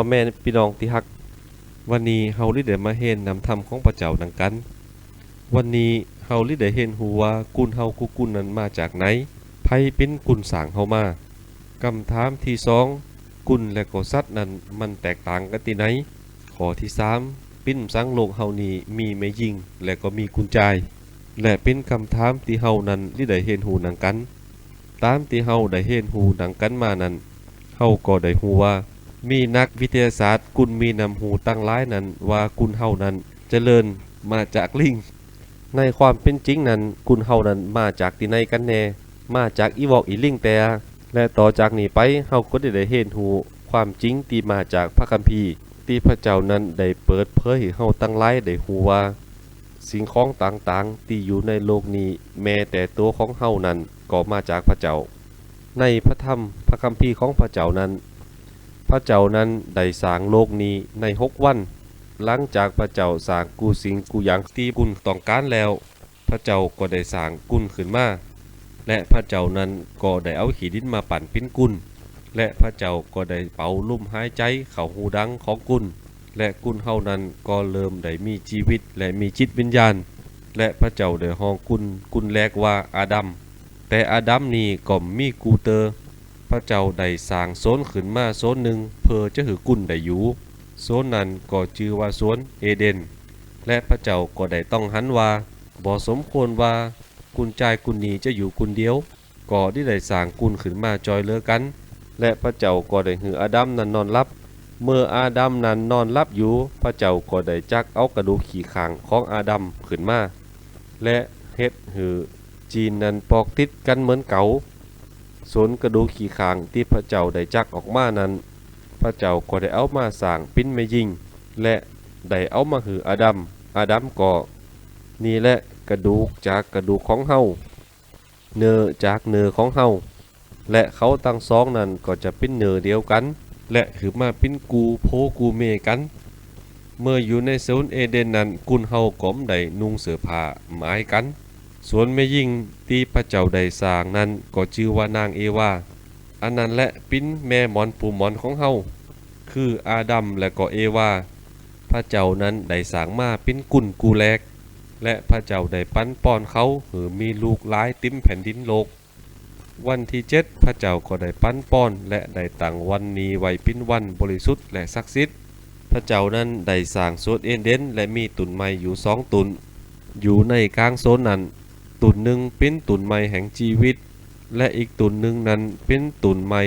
พ่อแม่พี่น้องที่ฮัก วันนี้เฮาลิได้มาเห็นนำธรรมของพระเจ้าดังกัน วันนี้เฮาลิได้เห็นฮู้ว่ากุนเฮากูกุนนั้นมาจากไหนไผเป็นกุนสางเฮามาคำถามที่สองกุนและก็สัตว์นั้นมันแตกต่างกันที่ไหนข้อที่สามปิ้นสังโลกเฮานี้มีแม่ยิงและก็มีกุญจายและเป็นคำถามที่เฮานั้นลิได้เห็นฮู้ดังกัน ตามที่เฮาได้เห็นฮู้ดังกันมานั้นเฮาก็ได้ฮู้ว่า มีนักวิทยาศาสตร์ กุนมีนำหูตั้งหลายนั้น ว่ากุนเฮานั้นเจริญมาจากลิง ในความเป็นจริงนั้น กุนเฮานั้นมาจากที่ไหนกันแน่ มาจากอีวอกอีลิงแต่ และต่อจากนี้ไปเฮาก็ได้ได้เห็นหูความจริงที่มาจากพระคัมภีร์ที่พระเจ้านั้นได้เปิดเผยให้เฮาตั้งหลายได้ฮู้ว่าสิ่งของต่างๆ ที่อยู่ในโลกนี้ แม้แต่ตัวของเฮานั้นก็มาจากพระเจ้า ในพระธรรมพระคัมภีร์ของพระเจ้านั้น พระเจ้านั้นได้สร้างโลกนี้ในหกวัน หลังจากพระเจ้าสร้างกูสิงกูย่างที่กุนต้องการแล้ว พระเจ้าก็ได้สร้างกุนขึ้นมา และพระเจ้านั้นก็ได้เอาขีดินมาปั่นเป็นกุนและพระเจ้าก็ได้เป่าลุ่มหายใจเข้าหูดังของกุนและกุนเฮานั้นก็เริ่มได้มีชีวิตและมีจิตวิญญาณ และพระเจ้าได้ห้องกุนกุนแรกว่าอาดัม แต่อาดัมนี้ก็มีกูเตอร์ พระเจ้าได้สร้างโซนขึ้นมาโซนหนึ่งเพื่อจะหือกุนได้อยู่โซนนั้นก็ชื่อว่าสวนเอเดน และพระเจ้าก็ได้ต้องหันว่าบ่สมควรว่ากุนใจายกุนนี้จะอยู่กุนเดียวก็ได้ได้สร้างกุนขึ้นมาจอยเลือกัน และพระเจ้าก็ได้หืออาดัมนั้นนอนรับ เมื่ออาดัมนั้นนอนรับอยู่ พระเจ้าก็ได้จักเอากระดูกขี่ขางของอาดัมขึ้นมาและเฮ็ดหือจีนนั้นปอกติดกันเหมือนเก่า สนกระดูกขี่ขางที่พระเจ้าได้จักออกมานั้น พระเจ้าก็ได้เอามาสร้างปิ้นไม่ยิงและได้เอามาหืออาดัมอาดัมก็นี่แหละกระดูกจากกระดูกของเฮาเนื้อจากเนื้อของเฮาและเขาตั้งสองนั้นก็จะเป็นเนื้อเดียวกัน และถือมาเป็นกูโพกูเมกัน เมื่ออยู่ในศูนเอเดนนั้นกุนเฮาก็มได้นุ่งเสื้อผ้าหมายกัน ส่วนแม่ยิ่งที่พระเจ้าได้สางนั้นก็ชื่อว่านางเอวาอันนั้นและปิ้นแม่หมอนปูหมอนของเฮาคืออาดัมและก็เอวาพระเจ้านั้นได้สางมาเป็นกุ่นกูแลก และพระเจ้าได้ปั้นป้อนเขาหือมีลูกหลายติ้มแผ่นดินโลก วันที่เจ็ดพระเจ้าก็ได้ปั้นป้อนและได้ตั้งวันนี้ไว้เป็นวันบริสุทธิ์และศักดิ์สิทธิ์พระเจ้านั้นได้สร้างโซนเอเดนและมีตุนไม้อยู่สองตุน อยู่ในกลางโซนนั้น ตุนหนึ่งเป็นตุนไม้แห่งชีวิต และอีกตุนหนึ่งนั้นเป็นตุนไม้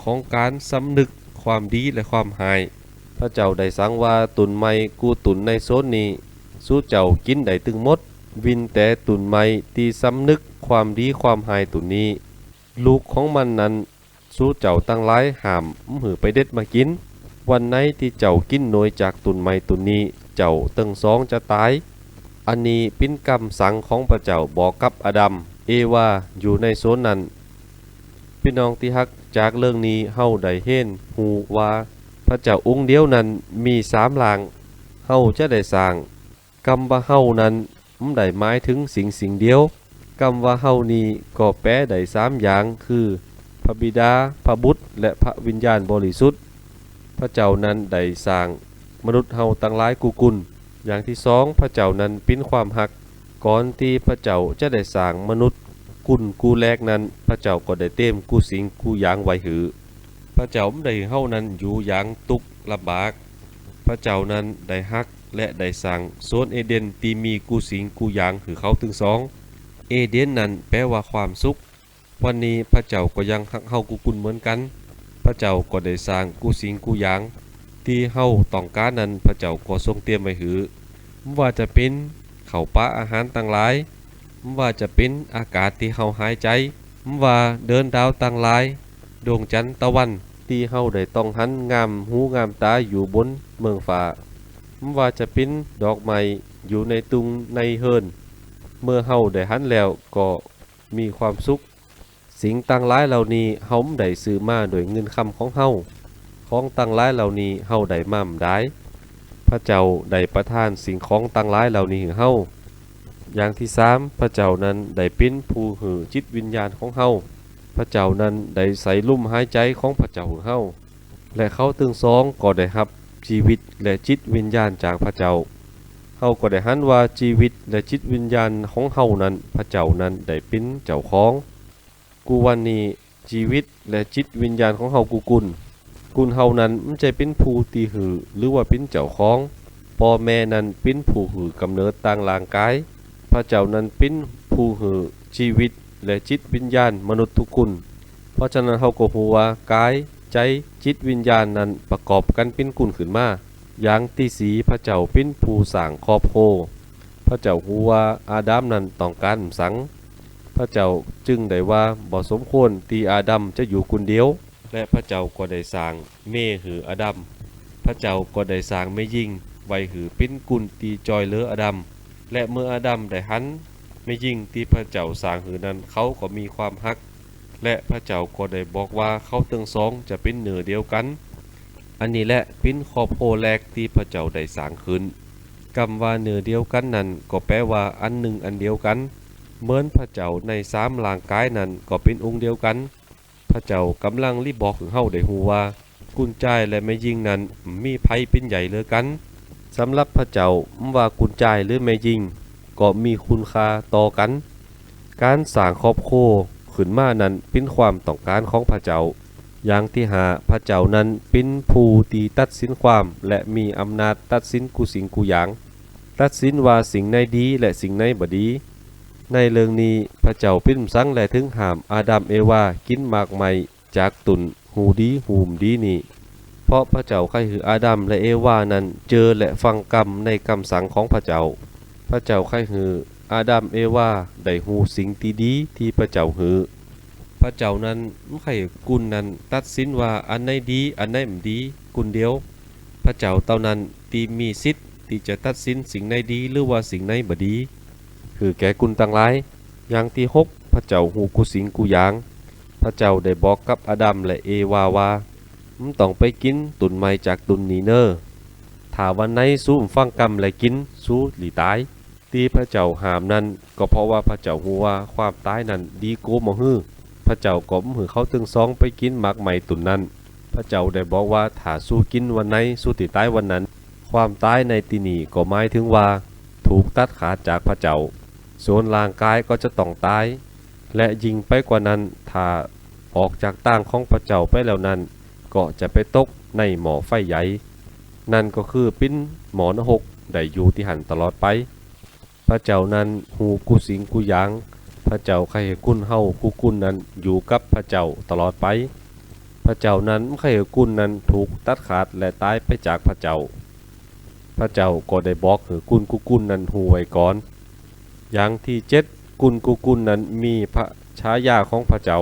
ของการสำนึกความดีและความหาย พระเจ้าได้สั่งว่าตุนไม้กูตุนในโซนนี้ สู้เจ้ากินได้ตึงมด วินแต่ตุนไม้ที่สำนึกความดีความหายตุนนี้ ลูกของมันนั้น สู้เจ้าตั้งหลายห้ามหือไปเด็ดมากิน วันไหนที่เจ้ากินหน่วยจากตุนไม้ตุนนี้ เจ้าตึงสองจะตาย อันนี้เป็นคำสั่งของพระเจ้าบอกกับอดัม เอวาอยู่ในโซนนั้น พี่น้องที่ฮักจากเรื่องนี้เฮาได้เห็นหูว่าพระเจ้าองค์เดียวนั้นมีสามหลางเฮาจะได้สร้างคำว่าเฮานั้นมันได้หมายถึงสิ่งสิ่งเดียวคำว่าเฮานี้ก็แปลได้สามอย่างคือ พระบิดา พระบุตร และพระวิญญาณบริสุทธิ์ พระเจ้านั้นได้สร้างมนุษย์เฮาตั้งหลายกูกุล อย่างที่สองพระเจ้านั้นเป็นความหัก ก่อนที่พระเจ้าจะได้สร้างมนุษย์ กุนกูแรกนั้น พระเจ้าก็ได้เต็มกูสิงกูยางไว้หือ พระเจ้าได้เฮานั้นอยู่อย่างตุกลำบาก พระเจ้านั้นได้ฮักและได้สร้างโซนเอเดนที่มีกูสิงกูยางหือเขาถึงสองเอเดนนั้นแปลว่าความสุข วันนี้พระเจ้าก็ยังฮักเฮากูกุลเหมือนกัน พระเจ้าก็ได้สร้างกูสิงกูยาง ที่เฮาต้องการนั้นพระเจ้าก็ทรงเตรียมไว้หือมว่าจะเป็นข้าวปลาอาหารต่างหลายมว่าจะเป็นอากาศที่เฮาหายใจมว่าเดินดาวต่างหลาย ดวงจันทร์ตะวันที่เฮาได้ต้องหันงามหูงามตาอยู่บนเมืองฟ้ามว่าจะเป็นดอกไม้อยู่ในตุงในเฮินเมื่อเฮาได้หันแล้วก็มีความสุข สิ่งต่างหลายเหล่านี้เฮาได้ซื้อมาโดยเงินคำของเฮา ของต่างหลายเหล่านี้เฮาได้ม่ํได้ พระเจ้าได้ประทานสิ่งของต่างหลายเหล่านี้ให้เฮาอย่างที่สามพระเจ้านั้นได้เป็นผู้หือจิตวิญญาณของเฮาพระเจ้านั้นได้ใส่ลุ่มหายใจของพระเจ้าให้เฮาและเขาตึงสองก็ได้รับชีวิตและจิตวิญญาณจากพระเจ้าเฮาก็ได้หันว่าชีวิตและจิตวิญญาณของเฮานั้น พระเจ้านั้นได้เป็นเจ้าของ กูวันนี้ชีวิตและจิตวิญญาณของเฮากูกุล กุลเฮานั้นมันจะเป็นผู้ตีหือหรือว่าเป็นเจ้าของพ่อแม่นั้นเป็นผู้หือกำเนิดต่างร่างกาย พระเจ้านั้นเป็นผู้หือชีวิตและจิตวิญญาณมนุษย์ทุกคน เพราะฉะนั้นเฮาก็ฮู้ว่ากาย ใจจิตวิญญาณนั้นประกอบกันเป็นกุลขึ้นมาอย่างที่สีพระเจ้าเป็นผู้สร้างครอบคพระเจ้าฮู้ว่าอาดัมนั้นต้องการสัง พระเจ้าจึงได้ว่าบ่สมควรที่อาดัมจะอยู่คนเดียว และพระเจ้าก็ได้สร้างเมหืออดัม พระเจ้าก็ได้สร้างแม่ยิงไว้หือเป็นกุลตีจอยเลืออดัม และเมื่ออดัมได้หันแม่ยิงที่พระเจ้าสร้างหือนั้นเขาก็มีความฮัก และพระเจ้าก็ได้บอกว่าเขาทั้งสองจะเป็นเนื้อเดียวกัน อันนี้แหละเป็นครอบครัวแรกที่พระเจ้าได้สร้างขึ้นคำว่าเนื้อเดียวกันนั้นก็แปลว่าอันหนึ่งอันเดียวกัน เหมือนพระเจ้าในสามร่างกายนั้นก็เป็นองค์เดียวกัน ระเจ้ากำลังรีบบอกถึงเฮาได้ฮู้ว่า กุญแจและแม่ยิงนั้นมีไผเป็นใหญ่เลือกันสำหรับพระเจ้าว่ากุญแจหรือแม่ยิงก็มีคุณค่าต่อกัน การสร้างครอบครัวขึ้นมานั้นเป็นความต้องการของพระเจ้า อย่างที่หาพระเจ้านั้นเป็นผู้ตีตัดสินความและมีอำนาจตัดสินกูสิ่งกูอย่าง ตัดสินว่าสิ่งใดดีและสิ่งใดบ่ดี ในเรื่องนี้พระเจ้าพิมสังและถึงหามอาดัมเอวากินหมากใหม่จากตุนหูดีหูมดีนี่ เพราะพระเจ้าใครคืออาดัมและเอวานั้นเจอและฟังกรรมในคำสั่งของพระเจ้า พระเจ้าใครคืออาดัมเอวาได้หูสิ่งที่ดีที่พระเจ้าหือ พระเจ้านั้นไม่กุลนั้นตัดสินว่าอันไหนดีอันไหนไม่ดีกุลเดียว พระเจ้าเท่านั้นที่มีสิทธิ์ที่จะตัดสินสิ่งไหนดีหรือว่าสิ่งไหนบ่ดี คือแก่กุลต่างหลาย อย่างที่หกพระเจ้าหูกุสิงกุยาง พระเจ้าได้บอกกับอาดัมและเอวาว่ามึงต้องไปกินตุนไม้จากตุนนีเนอร์ถ้าวันไหนสู้ฟังกรรมและกินสู้หลีตายที่พระเจ้าหามนั้น ก็เพราะว่าพระเจ้าหูว่าความตายนั้นดีโกมฮือพระเจ้าก็มือเขาตึงสองไปกินหมากใหม่ตุนนั้น พระเจ้าได้บอกว่าถ้าสู้กินวันไหนสู้ติตายวันนั้น ความตายในที่นี้ก็หมายถึงว่า ถูกตัดขาดจากพระเจ้า ส่วนร่างกายก็จะต้องตาย และยิ่งไปกว่านั้นถ้าออกจากต่างของพระเจ้าไปแล้วนั้น ก็จะไปตกในหมอไฟใหญ่ นั่นก็คือปิ้นหมอนหกได้อยู่ที่หันตลอดไป พระเจ้านั้นหูกุสิงกุยาง พระเจ้าใครกุนเฮากุกุนนั้นอยู่กับพระเจ้าตลอดไป พระเจ้านั้นใครกุนนั้นถูกตัดขาดและตายไปจากพระเจ้า พระเจ้าก็ได้บอกให้กุนกุกุนนั้นหูไว้ก่อน อย่างที่เจ็ดกุนกุกุนนั้นมีพระฉายาของพระเจ้า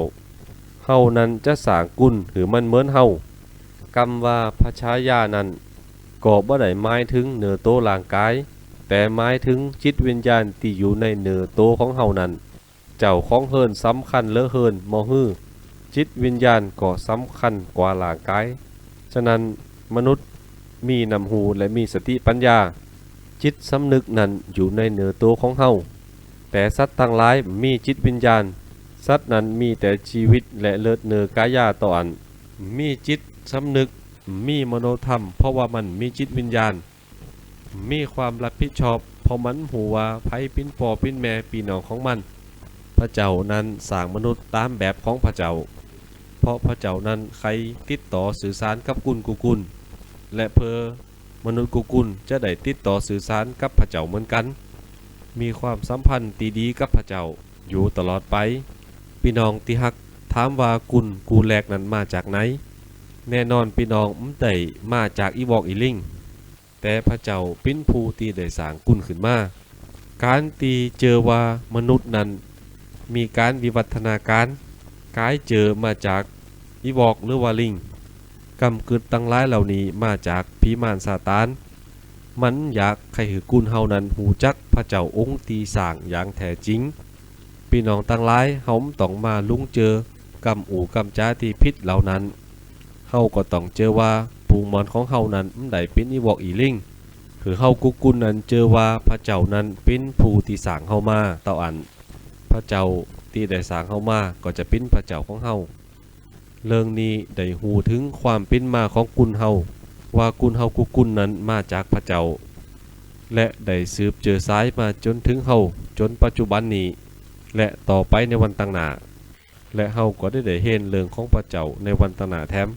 เฮานั้นจะสางกุนหรือมันเหมือนเฮากำว่าพระฉายานั้นก็บ่ได้หมายถึงเนื้อโตร่างกาย แต่หมายถึงจิตวิญญาณที่อยู่ในเนื้อโตของเฮานั้น เจ้าของเฮินสำคัญเลือเฮินมอฮือจิตวิญญาณก็สำคัญกว่าร่างกาย ฉะนั้นมนุษย์มีนำหูและมีสติปัญญา จิตสำนึกนั้นอยู่ในเนื้อโตของเฮา แต่สัตว์ทั้งหลายมีจิตวิญญาณ สัตว์นั้นมีแต่ชีวิตและเลิศเนื้อกายาต่ออัน มีจิตสำนึก มีมโนธรรม เพราะว่ามันมีจิตวิญญาณ มีความรับผิดชอบ เพราะมันหูว่าไผเป็นพ่อเป็นแม่พี่น้องของมัน พระเจ้านั้นสร้างมนุษย์ตามแบบของพระเจ้า เพราะพระเจ้านั้นใครติดต่อสื่อสารกับกุลกุกุลและเพอมนุษย์กุกุลจะได้ติดต่อสื่อสารกับพระเจ้าเหมือนกัน มีความสัมพันธ์ตีดีกับพระเจ้า อยู่ตลอดไป พี่น้องที่ฮักถามว่ากุลกูแลกนั้นมาจากไหน แน่นอนพี่น้องมได้มาจากอีวอกอีลิงแต่พระเจ้าเป็นผู้ที่ได้สางกุลขึ้นมาการตีเจอว่ามนุษย์นั้น มีการวิวัฒนาการกายเจอมาจากอีวอกหรือว่าลิงกำกึดตั้งหลายเหล่านี้มาจากผีมารซาตาน มันอยากให้หือกุลเฮานั้นหูจักพระเจ้าองค์ตีสร้างอย่างแท้จริงพี่น้องตั้งหลายเฮาต้องมาลุ้งเจอกำอู่กำจ้าที่พิษเหล่านั้นเฮาก็ต้องเจอว่าปูมอนของเฮานั้นมันได้เป็นอีวอกอีลิงคือเฮากุกุลนั้นเจอว่าพระเจ้านั้นเป็นผู้ที่สร้างเฮามาเต่าอัน พระเจ้าที่ได้สร้างเฮามาก็จะเป็นพระเจ้าของเฮาเรื่องนี้ได้ฮู้ถึงความเป็นมาของกุนเฮา ว่ากุนเฮากุกุนนั้นมาจากพระเจ้า และได้สืบเจอสายมาจนถึงเฮาจนปัจจุบันนี้ และต่อไปในวันต่างหน้าและเฮาก็ได้ได้เห็นเรื่องของพระเจ้าในวันต่างหน้าแถม